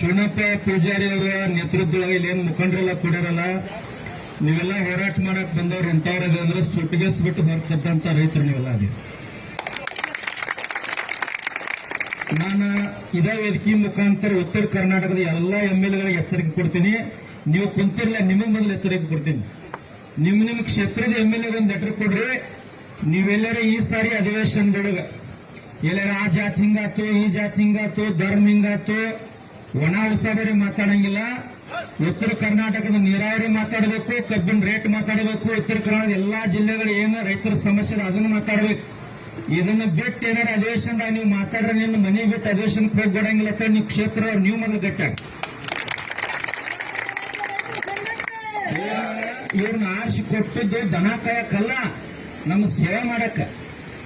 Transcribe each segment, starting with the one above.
ಚುನಪ್ಪ ಪೂಜಾರಿ ಅವರ ನೇತೃತ್ವದೊಳಗೆ ಇಲ್ಲೇನು ಮುಖಂಡರೆಲ್ಲ ಕೊಡಿರಲ್ಲ ನೀವೆಲ್ಲ ಹೋರಾಟ ಮಾಡಕ್ ಬಂದವ್ರು ಎಂತವ್ರದೆ ಅಂದ್ರೆ ಸುಟ್ಟಿಗೆಸ್ಬಿಟ್ಟು ಬಿಟ್ಟು ಹೊರತಕ್ಕಂತ ರೈತರು ನೀವೆಲ್ಲ ಅದೇ. ನಾನು ಇದೇ ವೇದಿಕೆ ಮುಖಾಂತರ ಉತ್ತರ ಕರ್ನಾಟಕದ ಎಲ್ಲ ಎಂ ಎಲ್ ಎಗಳಿಗೆ ಎಚ್ಚರಿಕೆ ಕೊಡ್ತೀನಿ. ನೀವು ಕುಂತಿರಲ್ಲ ನಿಮಗೆ ಮೊದಲು ಎಚ್ಚರಿಕೆ ಕೊಡ್ತೀನಿ. ನಿಮ್ ನಿಮ್ ಕ್ಷೇತ್ರದ ಎಂ ಎಲ್ ಒಂದು ಲೆಟರ್ ಕೊಡ್ರಿ. ನೀವೆಲ್ಲರೂ ಈ ಸಾರಿ ಅಧಿವೇಶನದೊಳಗ, ಎಲ್ಲರ ಆ ಜಾತಿ ಹಿಂಗಾತು, ಈ ಜಾತಿ ಹಿಂಗಾತು, ಧರ್ಮ ಹಿಂಗಾತು ಒಣ ಉಸಾಬರಿ ಮಾತಾಡಂಗಿಲ್ಲ. ಉತ್ತರ ಕರ್ನಾಟಕದ ನೀರಾವರಿ ಮಾತಾಡಬೇಕು, ಕಬ್ಬಿನ ರೇಟ್ ಮಾತಾಡಬೇಕು, ಉತ್ತರ ಕರ್ನಾಟಕದ ಎಲ್ಲಾ ಜಿಲ್ಲೆಗಳು ಏನು ರೈತರ ಸಮಸ್ಯೆ ಅದನ್ನು ಮಾತಾಡಬೇಕು. ಇದನ್ನ ಬಿಟ್ಟು ಏನಾರ ಅಧಿವೇಶನದಾಗ ನೀವು ಮಾತಾಡ್ರೆ ನಿನ್ನ ಮನೆ ಬಿಟ್ಟು ಅಧಿವೇಶನಕ್ಕೆ ಹೋಗಿ ಬಿಡಂಗಿಲ್ಲ ಅಂತ ನೀವು ಕ್ಷೇತ್ರ ನೀವು ಮೊದಲು ಗಟ್ಟಾಗ ಇವ್ರನ್ನ ಆರಿಸಿ ಕೊಟ್ಟಿದ್ದು ದನ ಕಾಯಕಲ್ಲ ನಮ್ಮ ಸೇವೆ ಮಾಡಕ್ಕ.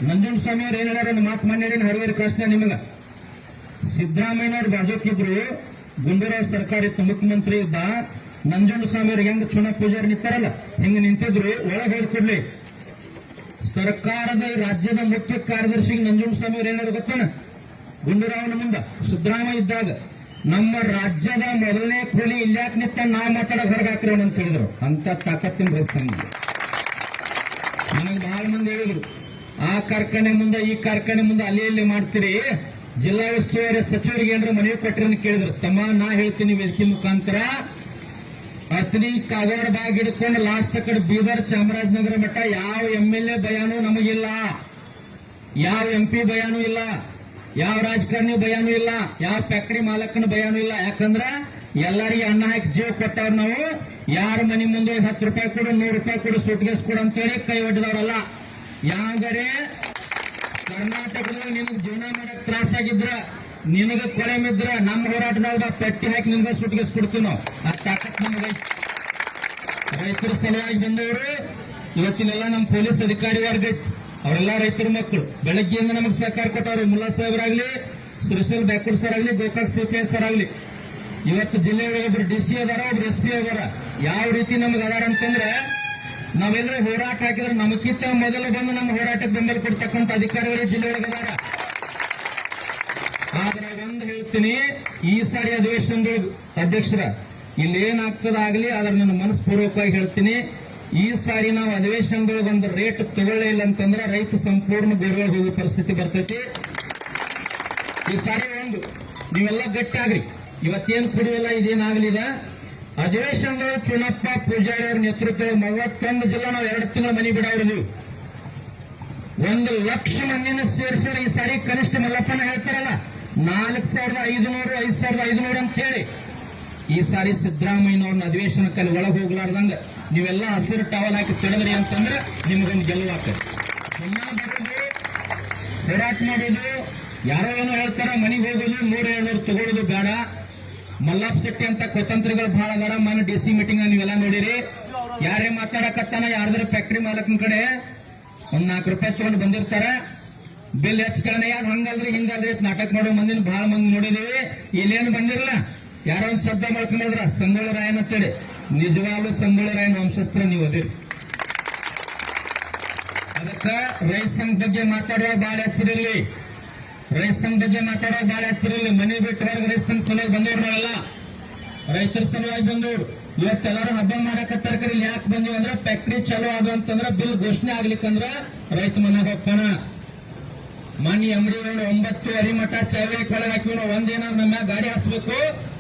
ನಂಜುಂಡ ಸ್ವಾಮಿ ಅವ್ರು ಏನಾರ ಒಂದು ಮಾತು ಮಾಡಿ ಹರಿವರಿ ಕಳಿಸ್ನ ನಿಮಗ. ಸಿದ್ದರಾಮಯ್ಯನವ್ರು ಬಾಜೋಕಿದ್ರು ಗುಂಡೂರಾವ್ ಸರ್ಕಾರ ಇತ್ತು ಮುಖ್ಯಮಂತ್ರಿ ಇದ್ದ ನಂಜುಂಡ ಸ್ವಾಮಿ ಅವ್ರಿಗೆ ಹೆಂಗ್ ಚುನಾವ್ ಪೂಜಾರಿ ನಿಂತಾರಲ್ಲ, ಹಿಂಗ ನಿಂತಿದ್ರು, ಒಳಗೆ ಹೇಳ್ಕೊಡ್ಲಿ ಸರ್ಕಾರದ ರಾಜ್ಯದ ಮುಖ್ಯ ಕಾರ್ಯದರ್ಶಿಗೆ ನಂಜುಂಡ ಸ್ವಾಮಿ ಅವ್ರು ಏನಾದ್ರು ಗೊತ್ತಾನ? ಗುಂಡೂರಾವ್ನ ಮುಂದ, ಸಿದ್ದರಾಮಯ್ಯ ಇದ್ದಾಗ, ನಮ್ಮ ರಾಜ್ಯದ ಮೊದಲನೇ ಕೂಲಿ ಇಲ್ಯಾಕ್ ನಿತ್ತ ನಾ ಮಾತಾಡ ಹೊರಗಾಕ್ರಿ ಅಂತ ಹೇಳಿದ್ರು. ಅಂತ ತಾಕತ್ತಿನ ಬಯಸ್ತಾನೆ ನನಗೆ ಬಹಳ ಮಂದಿ ಹೇಳಿದ್ರು, ಆ ಕಾರ್ಖಾನೆ ಮುಂದೆ, ಈ ಕಾರ್ಖಾನೆ ಮುಂದೆ ಅಲ್ಲಿ ಇಲ್ಲಿ ಮಾಡ್ತೀರಿ ಜಿಲ್ಲಾ ಉಸ್ತುವಾರಿ ಸಚಿವರಿಗೆ ಏನರ ಮನವಿ ಕೊಟ್ರಿ ಅಂತ ಕೇಳಿದ್ರು. ತಮ್ಮ, ನಾ ಹೇಳ್ತೀನಿ ವೇದಿಕೆ ಮುಖಾಂತರ. ಅತ್ನಿ ಕಾಗೋಡ ಬಾಗ್ ಹಿಡ್ಕೊಂಡು ಲಾಸ್ಟ್ ಕಡೆ ಬೀದರ್, ಚಾಮರಾಜನಗರ ಮಟ್ಟ ಯಾವ ಎಂಎಲ್ಎ ಭಯಾನೂ ನಮಗಿಲ್ಲ. ಯಾವ ಎಂಪಿ ಭಯಾನೂ ಇಲ್ಲ. ಯಾವ ರಾಜಕಾರಣಿ ಭಯಾನೂ ಇಲ್ಲ. ಯಾವ ಫ್ಯಾಕ್ಟರಿ ಮಾಲಕನ ಭಯಾನೂ ಇಲ್ಲ. ಯಾಕಂದ್ರ ಎಲ್ಲರಿಗೆ ಅನ್ನ ಹಾಕಿ ಜೀವ ಕೊಟ್ಟವ್ರು ನಾವು. ಯಾರ ಮನೆ ಮುಂದೆ ಹತ್ತು ರೂಪಾಯಿ ಕೊಡು, ನೂರು ರೂಪಾಯಿ ಕೊಡು ಸುಟ್ಗೇಸ್ ಕೊಡು ಅಂತೇಳಿ ಕೈ ಒಡ್ಡಿದವರಲ್ಲ ಯಾವಾಗರೆ ಕರ್ನಾಟಕದಲ್ಲಿ ನಿಮ್ಗೆ ಜೀವನ ಮಾಡಕ್ ತ್ರಾಸಾಗಿದ್ರ ನಿನಗ ಕೊಳೆಮಿದ್ರ ನಮ್ಮ ಹೋರಾಟದಾಗ ಪಟ್ಟಿ ಹಾಕಿ ನಿಮ್ಗೆ ಸುಟ್ಗೇಸ್ ಕೊಡ್ತೀವಿ ನಾವು. ಆ ತಾಕತ್ ನಮ್ಗೆ. ರೈತರ ಸಲುವಾಗಿ ಬಂದವರು ಇವತ್ತಿನೆಲ್ಲ ನಮ್ಮ ಪೊಲೀಸ್ ಅಧಿಕಾರಿ ವರ್ಗ. ಅವರೆಲ್ಲ ರೈತರ ಮಕ್ಕಳು. ಬೆಳಗ್ಗೆಯಿಂದ ನಮಗೆ ಸಹಕಾರ ಕೊಟ್ಟವರು ಮುಲ್ಲಾ ಸಾಹೇಬರಾಗ್ಲಿ, ಸುರೇಶಲ್ ಬ್ಯಾಕೂರ್ ಸರ್ ಆಗಲಿ ಗೋಕಾಕ್ ಸಿಪಿಐ ಸರ್ ಆಗಲಿ ಇವತ್ತು ಜಿಲ್ಲೆಯೊಳಗೆ ಒಬ್ರು ಡಿ ಸಿ ಅದಾರ, ಒಬ್ರು ಎಸ್ ಪಿ ಅದಾರ. ಯಾವ ರೀತಿ ನಮ್ಗೆ ಅದಾರ ಅಂತಂದ್ರೆ ನಾವೆಲ್ಲರೂ ಹೋರಾಟ ಹಾಕಿದ್ರೆ ನಮಗಿಂತ ಮೊದಲು ಬಂದು ನಮ್ಮ ಹೋರಾಟಕ್ಕೆ ಬೆಂಬಲ ಕೊಡ್ತಕ್ಕಂಥ ಅಧಿಕಾರಿಗಳು ಜಿಲ್ಲೆಯೊಳಗೆ ಅದಾರ ಆದ್ರೆ ಒಂದು ಹೇಳ್ತೀನಿ, ಈ ಸಾರಿ ಅಧಿವೇಶನದೊಳಗೆ ಅಧ್ಯಕ್ಷರ ಇಲ್ಲಿ ಏನಾಗ್ತದ ಆಗ್ಲಿ ಅದ್ರ ನನ್ನ ಮನಸ್ಪೂರ್ವಕವಾಗಿ ಹೇಳ್ತೀನಿ, ಈ ಸಾರಿ ನಾವು ಅಧಿವೇಶನದೊಳಗೆ ಒಂದು ರೇಟ್ ತಗೊಳ್ಳೇ ಇಲ್ಲ ಅಂತಂದ್ರೆ ರೈತ ಸಂಪೂರ್ಣ ಬೇರೆ ಹೋಗೋ ಪರಿಸ್ಥಿತಿ ಬರ್ತೈತಿ. ಈ ಸಾರಿ ಒಂದು, ನೀವೆಲ್ಲ ಗಟ್ಟಿ ಇವತ್ತೇನು ಇವತ್ತೇನ್ ಕುಡಿಯಲ್ಲ ಇದೇನಾಗ್ಲಿದ? ಅಧಿವೇಶನದೊಳಗೆ ಚುನಪ್ಪ ಪೂಜಾರಿ ಅವ್ರ ನೇತೃತ್ವದಲ್ಲಿ ಮೂವತ್ತೊಂದು ಜಿಲ್ಲಾ ನಾವು ಎರಡು ತಿಂಗಳು ಮನೆ ಬಿಡಾವ್ರಿದೀವಿ ಒಂದು ಲಕ್ಷ ಮಂದಿನ ಸೇರಿಸಿದ್ರೆ ಈ ಸಾರಿ ಕನಿಷ್ಠ ಮಲ್ಲಪ್ಪನ ಹೇಳ್ತಾರಲ್ಲ, ನಾಲ್ಕು ಸಾವಿರದ ಐದುನೂರು, ಐದು ಸಾವಿರದ ಐದುನೂರು ಅಂತ ಹೇಳಿ ಈ ಸಾರಿ ಸಿದ್ದರಾಮಯ್ಯನವ್ರನ್ನ ಅಧಿವೇಶನಕ್ಕೆ ಒಳಗೆ ಹೋಗ್ಲಾರ್ದಂಗ ನೀವೆಲ್ಲ ಹಸಿರು ಟವಲ್ ಹಾಕಿ ತೆಗೆದ್ರಿ ಅಂತಂದ್ರೆ ನಿಮಗೊಂದು ಬರೋದು ಹೋರಾಟ ಮಾಡೋದು, ಯಾರೋ ಏನೋ ಹೇಳ್ತಾರ, ಮನೆಗೆ ಹೋಗೋದು ನೂರ ಏಳ್ನೂರು ತಗೊಳ್ಳೋದು ಬೇಡ. ಮಲ್ಲಾಪ್ ಶೆಟ್ಟಿ ಅಂತ ಕೊತ್ತಂತ್ರಿಗಳು ಬಹಳ ಅದಾರ. ಮನೆ ಡಿ ಸಿ ಮೀಟಿಂಗ್ ನೀವೆಲ್ಲ ನೋಡಿರಿ. ಯಾರೇ ಮಾತಾಡಕತ್ತಾನ ಯಾರ್ದ್ರ ಫ್ಯಾಕ್ಟ್ರಿ ಮಾಲಕನ ಕಡೆ ಒಂದ್ ನಾಲ್ಕು ರೂಪಾಯಿ ತಗೊಂಡು ಬಂದಿರ್ತಾರ. ಬಿಲ್ ಹೆಚ್ಚಕರಣೆ ಯಾರು ಹಂಗಲ್ರಿ, ಹಿಂಗಲ್ರಿ ನಾಟಕ ಮಾಡೋ ಮಂದಿನ ಬಹಳ ಮಂದಿ ನೋಡಿದೀವಿ. ಇಲ್ಲೇನು ಬಂದಿರಲ್ಲ ಯಾರೋ ಒಂದು ಶಬ್ದ ಮಾಡ್ಕೊಂಡಿದ್ರ ಸಂಗೊಳ್ಳ ರಾಯನ್ ಅಂತೇಳಿ. ನಿಜವಾಗ್ಲೂ ಸಂಗೊಳ್ಳ ರಾಯನ್ ವಂಶಸ್ತ್ರ ನೀವು ಅದಿರಿ. ಅದಕ್ಕ ರೈತ ಸಂಘ ಬಗ್ಗೆ ಮಾತಾಡುವ ಬಹಳ ಹೆಸರಿರ್ಲಿ ರೈತ ಸಂಘ ಬಗ್ಗೆ ಮಾತಾಡೋ ಬಾಳ ಹಚ್ಚಿರಲಿ ಮನೆ ಬಿಟ್ಟು ರೈತನ ಸಲುವಾಗಿ ಬಂದವ್ರು ರೈತರ ಸಲುವಾಗಿ ಬಂದವ್ರು. ಇವತ್ತೆಲ್ಲರೂ ಹಬ್ಬ ಮಾಡಕತ್ತಾರ ತರಕಾರಿ. ಯಾಕೆ ಬಂದಿವಿ ಅಂದ್ರೆ ಫ್ಯಾಕ್ಟ್ರಿ ಚಲೋ ಆದು ಅಂತಂದ್ರ ಬಿಲ್ ಘೋಷಣೆ ಆಗ್ಲಿಕ್ಕಂದ್ರ ರೈತ ಮನೆಗೆ ಹೋಗ್ತಾನ. ಮನಿ ಅಂಗಡಿ ಒಂಬತ್ತು ಅರಿಮಠ ಚಾವಿ ಒಳಗೆ ಒಂದೇನ ನಾವು ಒಂದೇನಾದ್ರು ನಮ್ಮ ಗಾಡಿ ಹಾಕ್ಬೇಕು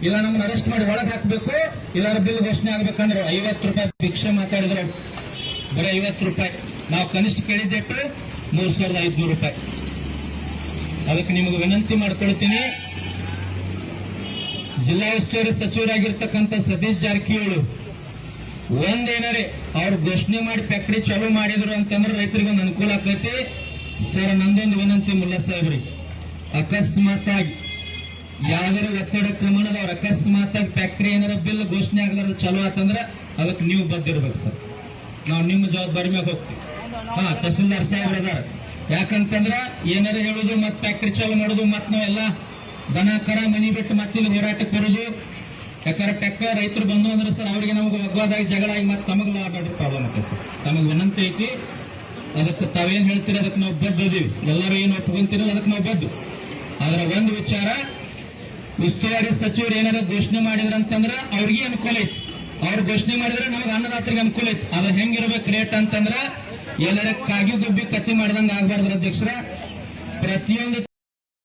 ಇಲ್ಲ ನಮ್ಮನ್ನ ಅರೆಸ್ಟ್ ಮಾಡಿ ಒಳಗೆ ಹಾಕ್ಬೇಕು ಇಲ್ಲಾರ ಬಿಲ್ ಘೋಷಣೆ ಆಗ್ಬೇಕಂದ್ರೆ. ಐವತ್ತು ರೂಪಾಯಿ ಭಿಕ್ಷೆ ಮಾತಾಡಿದ್ರು. ಬರೀ ಐವತ್ತು ರೂಪಾಯಿ. ನಾವು ಕನಿಷ್ಠ ಕೇಳಿದ್ದೆಟ್ಟು ಮೂರ್ ಸಾವಿರದ ಐದ್ನೂರು ರೂಪಾಯಿ. ಅದಕ್ಕೆ ನಿಮಗೆ ವಿನಂತಿ ಮಾಡ್ಕೊಳ್ತೀನಿ. ಜಿಲ್ಲಾ ಉಸ್ತುವಾರಿ ಸಚಿವರಾಗಿರ್ತಕ್ಕಂಥ ಸತೀಶ್ ಜಾರಕಿಹೊಳಿ, ಒಂದೇನರೇ, ಅವ್ರು ಘೋಷಣೆ ಮಾಡಿ ಫ್ಯಾಕ್ಟ್ರಿ ಚಾಲೂ ಮಾಡಿದ್ರು ಅಂತಂದ್ರೆ ರೈತರಿಗೆ ಒಂದು ಅನುಕೂಲ ಆಕೈತಿ. ಸರ್, ನಂದೊಂದು ವಿನಂತಿ ಮುಲ್ಲಾ ಸಾಹೇಬ್ರಿ ಅಕಸ್ಮಾತ್ ಆಗಿ ಯಾವ್ದಾರ ಒತ್ತಡ ಕ್ರಮಣದ ಅವ್ರ ಅಕಸ್ಮಾತ್ ಆಗಿ ಫ್ಯಾಕ್ಟ್ರಿ ಏನಾರ ಬಿಲ್ ಘೋಷಣೆ ಆಗಲಾರ ಚಾಲೂ ಆತಂದ್ರೆ ಅದಕ್ಕೆ ನೀವು ಬದ್ದಿರ್ಬೇಕು ಸರ್. ನಾವು ನಿಮ್ಮ ಜವಾಬ್ದಾರಿ ಮ್ಯಾಗ ಹೋಗ್ತೀವಿ. ಹಾ, ತಹಸೀಲ್ದಾರ್ ಸಾಹೇಬ್ರ ಅದಾರ. ಯಾಕಂತಂದ್ರ ಏನಾರ ಹೇಳುದು ಮತ್ ಫ್ಯಾಕ್ಟ್ರಿ ಚಾಲು ಮಾಡುದು ಮತ್ ನಾವೆಲ್ಲ ದನ, ಕರ, ಮನಿ ಬಿಟ್ಟು ಮತ್ತಿಲ್ಲಿ ಹೋರಾಟಕ್ಕೆ ಬರುದು. ಯಾಕಂದ್ರೆ ಟೆಕ್ಕ ರೈತರು ಬಂದು ಅಂದ್ರೆ ಸರ್ ಅವರಿಗೆ ನಮಗೆ ಒಗ್ಗದಾಗಿ ಜಗಳ ಆಗಿ ಮತ್ತೆ ತಮಗೆ ಲಾಡ್ ಆಡೋ ಪ್ರಾಬ್ಲಮ್ ಆಗ್ತದೆ ಸರ್. ತಮಗೆ ವಿನಂತಿ ಐತಿ. ಅದಕ್ಕೆ ತಾವೇನ್ ಹೇಳ್ತೀರ? ಅದಕ್ಕೆ ನಾವು ಬದ್ಧ ಅದೀವಿ ಎಲ್ಲರೂ ಏನು ಒಪ್ಕೊಂತೀರೋ ಅದಕ್ಕೆ ನಾವು ಬದ್ದು. ಆದ್ರೆ ಒಂದು ವಿಚಾರ, ಉಸ್ತುವಾರಿ ಸಚಿವರು ಏನಾರ ಘೋಷಣೆ ಮಾಡಿದ್ರ ಅಂತಂದ್ರೆ ಅವ್ರಿಗೆ ಅನುಕೂಲ ಐತಿ. ಅವ್ರು ಘೋಷಣೆ ಮಾಡಿದ್ರೆ ನಮಗೆ ಅನ್ನದಾತರಿಗೆ ಅನುಕೂಲ ಐತಿ. ಅದ್ರ ಹೆಂಗಿರ್ಬೇಕು ರೇಟ್ ಅಂತಂದ್ರ ಎಲ್ಲರ ಕಾಗಿ ಗುಬ್ಬಿ ಕತ್ತಿ ಮಾಡಿದಂಗೆ ಆಗ್ಬಾರ್ದ್ರ ಅಧ್ಯಕ್ಷರ. ಪ್ರತಿಯೊಂದು